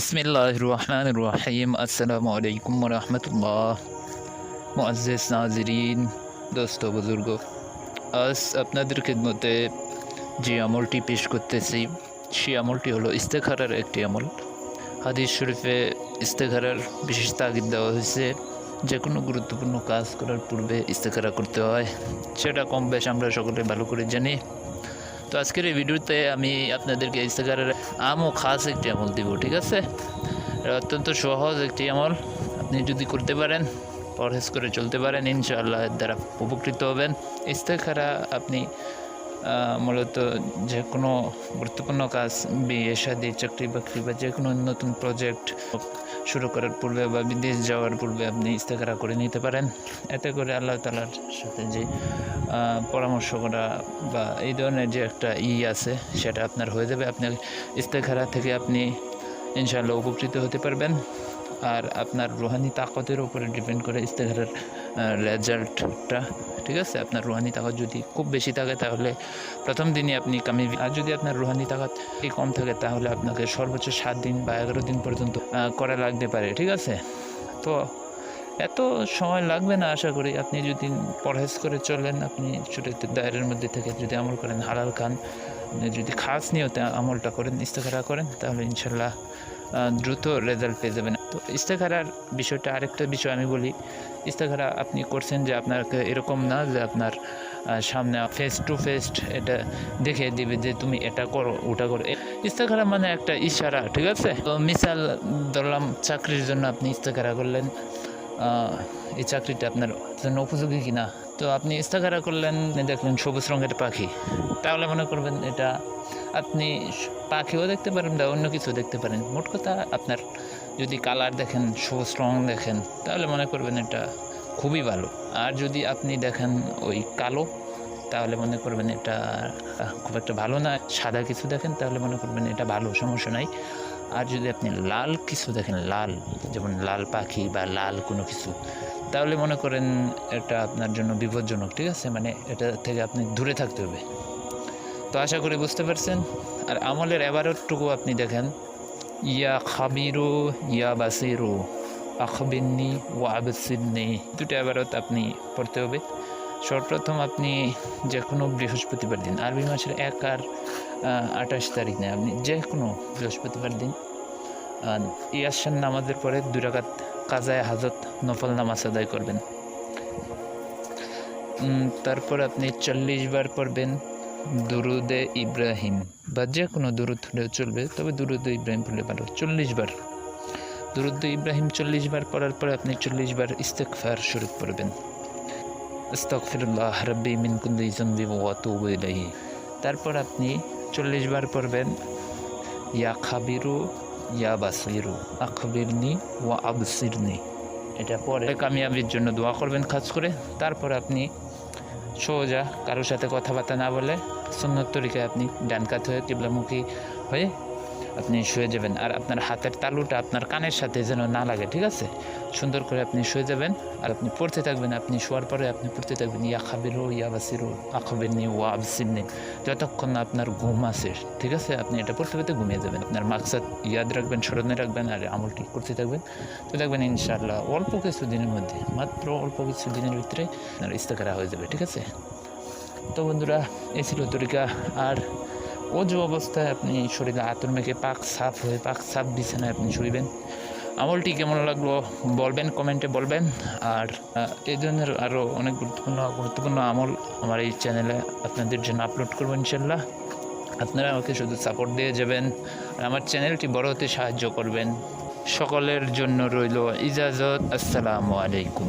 বিসমিল্লাহ রহমান রহিম আসসালামু আলাইকুম রহমতুল্লাহ মুআজ্জিজ নাজরিন দোস্ত বুজুর্গ আজ আপনাদের খেদমতে যে আমলটি পেশ করতেছি সেই আমলটি হলো ইস্তেখারার একটি আমল হাদিস শরীফে ইস্তেখারার বিশেষ তাগিদ দেওয়া হয়েছে যে কোনো গুরুত্বপূর্ণ কাজ করার পূর্বে ইস্তেখারা করতে হয় সেটা কম বেশ আমরা সকলে ভালো করে জানি তো আজকের এই ভিডিওতে আমি আপনাদেরকে ইস্তেকারের আম ও খাস একটি আমল দিব, ঠিক আছে? অত্যন্ত সহজ একটি আমল। আপনি যদি করতে পারেন, পরহেজ করে চলতে পারেন, ইনশাআল্লাহ এর দ্বারা উপকৃত হবেন। ইস্তেখারা আপনি মূলত যে কোনো গুরুত্বপূর্ণ কাজ, বিয়ে শাদি চাকরি বাকরি বা যে কোনো নতুন প্রজেক্ট শুরু করার পূর্বে বা বিদেশ যাওয়ার পূর্বে আপনি ইস্তেকারা করে নিতে পারেন। এতে করে আল্লাহ তালার সাথে যে পরামর্শ করা বা এই ধরনের যে একটা ই আছে, সেটা আপনার হয়ে যাবে। আপনার ইস্তেখারা থেকে আপনি ইনশাআল্লাহ উপকৃত হতে পারবেন। আর আপনার রুহানি তাকতের উপরে ডিপেন্ড করে ইস্তেখারের রেজাল্টটা ঠিক আছে? আপনার রুহানি তাকত যদি খুব বেশি থাকে তাহলে প্রথম দিনই আপনি কামিয়ে আর যদি আপনার রুহানি তাকত কম থাকে তাহলে আপনাকে সর্বোচ্চ সাত দিন বা এগারো দিন পর্যন্ত করা লাগতে পারে, ঠিক আছে? তো এত সময় লাগবে না আশা করি। আপনি যদি পরহেজ করে চলেন, আপনি ছোটো দায়ের মধ্যে থেকে যদি আমল করেন, হালাল খান যদি খাস নিয়তে আমলটা করেন, ইস্তেখারা করেন, তাহলে ইনশাল্লাহ দ্রুত রেজাল্ট পেয়ে যাবেন। তো ইস্তেখারার বিষয়টা আরেকটা বিষয় আমি বলি। ইস্তেখারা, আপনি করছেন যে আপনাকে এরকম না যে আপনার সামনে ফেস টু ফেস এটা দেখে দিবে যে তুমি এটা করো, ওটা করো। ইস্তেখারা মানে একটা ইশারা, ঠিক আছে? তো মিসাল ধরলাম, চাকরির জন্য আপনি ইস্তেখারা করলেন। এই চাকরিটা আপনার জন্য উপযোগী কিনা? তো আপনি ইস্তাকারা করলেন, দেখলেন সবুজ রঙের পাখি। তাহলে মনে করবেন এটা আপনি পাখিও দেখতে পারেন বা অন্য কিছু দেখতে পারেন। মোট কথা আপনার যদি কালার দেখেন সবুজ রং দেখেন, তাহলে মনে করবেন এটা খুবই ভালো। আর যদি আপনি দেখেন ওই কালো, তাহলে মনে করবেন এটা খুব একটা ভালো না। সাদা কিছু দেখেন, তাহলে মনে করবেন এটা ভালো, সমস্যা নাই। আর যদি আপনি লাল কিছু দেখেন, লাল, যেমন লাল পাখি বা লাল কোনো কিছু, তাহলে মনে করেন এটা আপনার জন্য বিপজ্জনক, ঠিক আছে? মানে এটা থেকে আপনি দূরে থাকতে হবে। তো আশা করি বুঝতে পারছেন। আর আমলের এবারটুকু আপনি দেখেন। ইয়া খাবিরু, ইয়া বাসিরু আখবিন্নি ও আবসিদনি দুটো এবারত আপনি পড়তে হবে। সর্বপ্রথম আপনি যে কোনো বৃহস্পতিবার দিন, আরবি মাসের এক আর আঠাশ তারিখ নেই আপনি যে কোনো বৃহস্পতিবার দিন। ইয়াসান নামাজের পরে দুই রাকাত কাজায় হাজত নফল নামাজ আদায় করবেন। তারপর আপনি চল্লিশ বার পড়বেন। দুরুদে ইব্রাহিম। বা যে কোনো দুরুদ হলেও চলবে, তবে দুরুদে ইব্রাহিম পড়লে ভালো। চল্লিশ বার। দুরুদ ইব্রাহিম চল্লিশ বার পড়ার পরে আপনি চল্লিশ বার ইস্তেকফার শরীফ পড়বেন। আস্তাগফিরুল্লাহ রাব্বি মিন কুল্লি তারপর আপনি চল্লিশ বার পড়বেন, ইয়া খাবিরু, ইয়া বাসিরু, আখবিরনি ওয়া আবসিরনি। এটা পরে কামিয়াবির জন্য দোয়া করবেন খাস করে। তারপর আপনি সোজা কারোর সাথে কথাবার্তা না বলে সুন্নত তরিকায় আপনি ডান কাত হয়ে কিবলামুখী হয়ে আপনি শুয়ে যাবেন। আর আপনার হাতের তালুটা আপনার কানের সাথে যেন না লাগে, ঠিক আছে? সুন্দর করে আপনি শুয়ে যাবেন আর আপনি পড়তে থাকবেন, আপনি শোয়ার পরে আপনি পড়তে থাকবেন, ইয়া খাবিরু, ইয়া বাসিরু, আখবিরনি ওয়া আবসিরনি। যতক্ষণ না আপনার ঘুম আসে, ঠিক আছে? আপনি এটা পড়তে পড়তে ঘুমিয়ে যাবেন। আপনার মাকসাদ ইয়াদ রাখবেন, স্মরণে রাখবেন আর আমলটি করতে থাকবেন। তো দেখবেন ইনশাআল্লাহ অল্প কিছু দিনের মধ্যে, মাত্র অল্প কিছু দিনের ভিতরে আপনার ইস্তেকারা হয়ে যাবে, ঠিক আছে? তো বন্ধুরা, এই ছিল তরিকা আর অজু অবস্থায় আপনি শরীরে, আতর মেখে পাক সাফ হয়ে, পাক সাফ বিছানায় আপনি শুইবেন। আমলটি কেমন লাগল বলবেন, কমেন্টে বলবেন। আর এই ধরনের আরও অনেক গুরুত্বপূর্ণ গুরুত্বপূর্ণ আমল আমার এই চ্যানেলে আপনাদের জন্য আপলোড করব ইনশাল্লাহ। আপনারা আমাকে শুধু সাপোর্ট দিয়ে যাবেন আর আমার চ্যানেলটি বড় হতে সাহায্য করবেন। সকলের জন্য রইল ইজাজত। আসসালামু আলাইকুম।